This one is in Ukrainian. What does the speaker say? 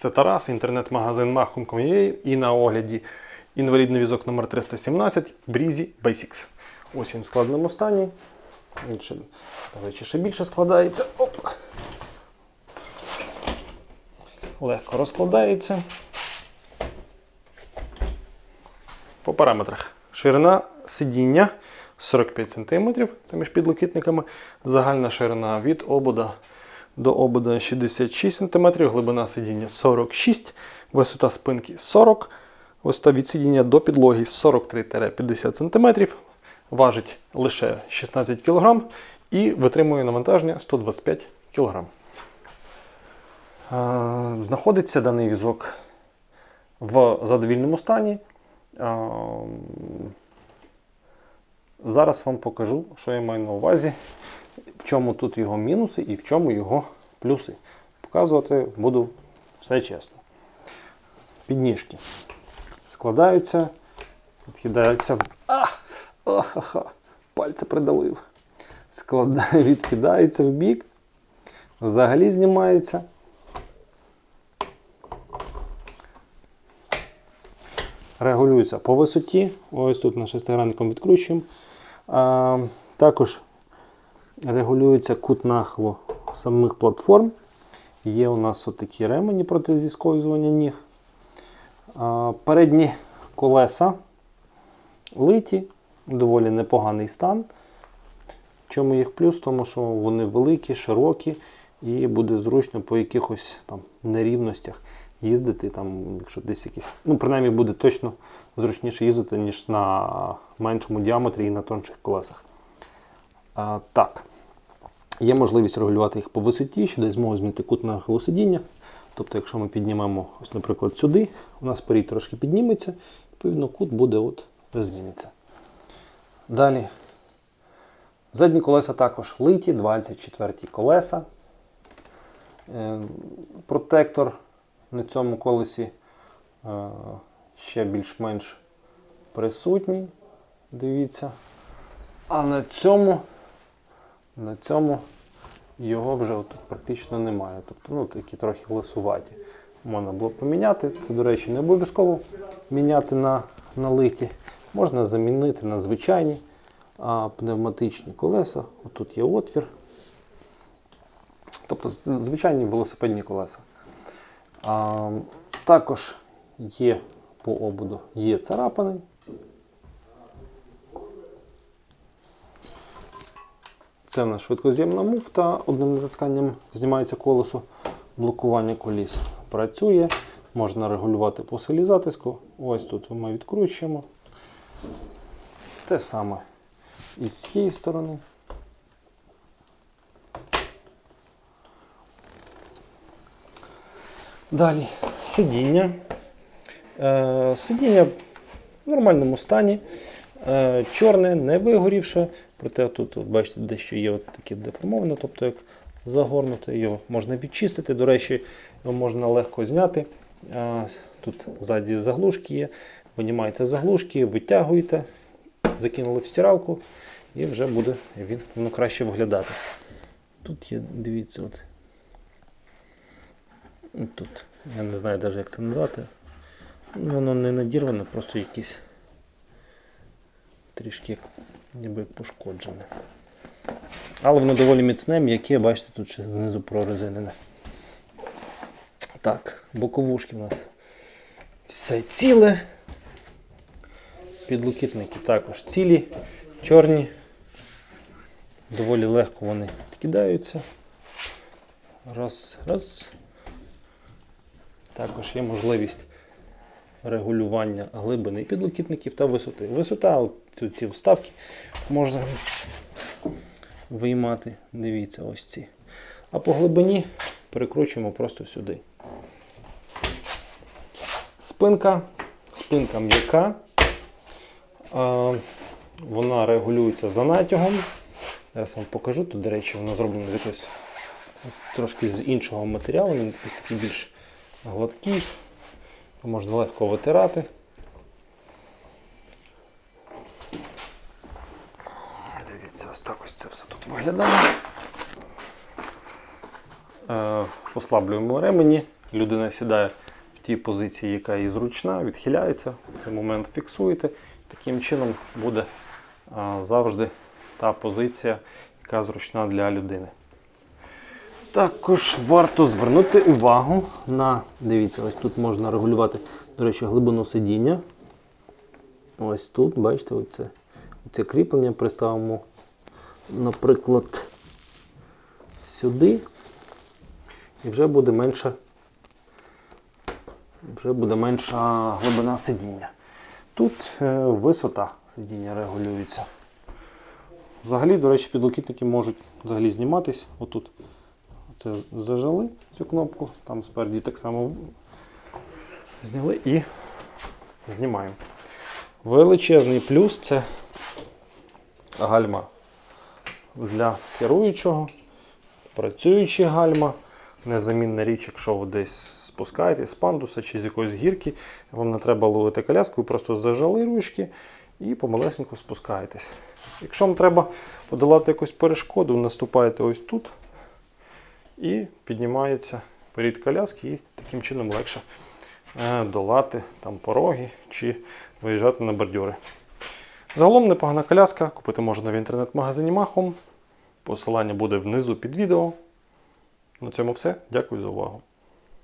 Це Тарас, інтернет-магазин Mahum.com.ua і на огляді інвалідний візок номер 317 Breezy Basics. Ось він в складному стані. Він ще, речі, ще більше складається. Оп. Легко розкладається. По параметрах. Ширина сидіння 45 см, це між підлокітниками. Загальна ширина від обода до обода 66 см, глибина сидіння 46 висота спинки 40 висота від сидіння до підлоги 43-50 см, важить лише 16 кг і витримує навантаження 125 кг. Знаходиться даний візок в задовільному стані. Зараз вам покажу, що я маю на увазі, в чому тут його мінуси і в чому його плюси. Показувати буду все чесно. Підніжки складаються, відкидаються в. А! Ахаха! Пальце придавив. Склада... Відкидаються в бік, взагалі знімаються. Регулюються по висоті. Ось тут на шестигранником відкручуємо. А, також регулюється кут нахилу самих платформ. Є у нас отакі ремені проти зіскользування ніг. А, передні колеса литі, доволі непоганий стан. Чому їх плюс? Тому що вони великі, широкі і буде зручно по якихось там нерівностях їздити, там, якщо десь якісь. Ну, принаймні буде точно зручніше їздити, ніж на меншому діаметрі і на тонших колесах. А, так. Є можливість регулювати їх по висоті, що десь змогу змінити кут нахилу сидіння. Тобто, якщо ми піднімемо, ось, наприклад, сюди, у нас перід трошки підніметься, відповідно, кут буде от зміниться. Далі. Задні колеса також литі, 24 колеса. Е, Протектор на цьому колесі е, ще більш-менш присутній. Дивіться. А на цьому, на цьому його вже от практично немає. Тобто, ну, такі трохи лисуваті. Можна було поміняти. Це, до речі, не обов'язково міняти на, на литі. Можна замінити на звичайні а, пневматичні колеса. Отут є отвір. Тобто звичайні велосипедні колеса. А, також є по ободу є царапини. Це в швидкоз'ємна муфта. Одним натисканням знімається колесо. Блокування коліс працює. Можна регулювати по силі затиску. Ось тут ми відкручуємо. Те саме і з цієї сторони. Далі сидіння. Е, сидіння в нормальному стані. Е, чорне, не вигорівше. Проте тут, от, бачите, дещо є от таке деформоване, тобто як загорнуте, його можна відчистити. До речі, його можна легко зняти. Е, тут ззаді заглушки є. Винімаєте заглушки, витягуєте, закинули в стиралку і вже буде він воно краще виглядати. Тут є, дивіться, от. От Тут. Я не знаю навіть як це назвати. Ну, Воно не надірване, просто якісь трішки ніби пошкоджене. Але воно доволі міцне, м'яке, бачите, тут ще знизу прорезинене. Так, боковушки в нас все ціле. Підлокітники також цілі, чорні. Доволі легко вони відкидаються. Раз, раз. Також є можливість регулювання глибини підлокітників та висоти. Висота, от ці, вставки можна виймати. Дивіться, ось ці. А по глибині перекручуємо просто сюди. Спинка. Спинка м'яка. Вона регулюється за натягом. Зараз вам покажу. Тут, до речі, вона зроблена з якогось трошки з іншого матеріалу. Він якийсь такий більш гладкий. Можна легко витирати. Дивіться, ось так ось це все тут виглядає. Е, Послаблюємо ремені, людина сідає в тій позиції, яка їй зручна, відхиляється, цей момент фіксуєте. Таким чином буде завжди та позиція, яка зручна для людини. Також варто звернути увагу на, дивіться, ось тут можна регулювати, до речі, глибину сидіння. Ось тут, бачите, оце, оце кріплення приставимо, наприклад, сюди. І вже буде менша, вже буде менша глибина сидіння. Тут е, висота сидіння регулюється. Взагалі, до речі, підлокітники можуть взагалі зніматись. Отут це зажали цю кнопку, там спереді так само зняли і знімаємо. Величезний плюс це гальма для керуючого, працюючі гальма. Незамінна річ, якщо ви десь спускаєтесь з пандуса чи з якоїсь гірки, вам не треба ловити коляску, ви просто зажали ручки і помалесенько спускаєтесь. Якщо вам треба подолати якусь перешкоду, наступаєте ось тут і піднімається перед коляски, і таким чином легше е, долати там пороги чи виїжджати на бордюри. Загалом непогана коляска, купити можна в інтернет-магазині Махом. Посилання буде внизу під відео. На цьому все. Дякую за увагу.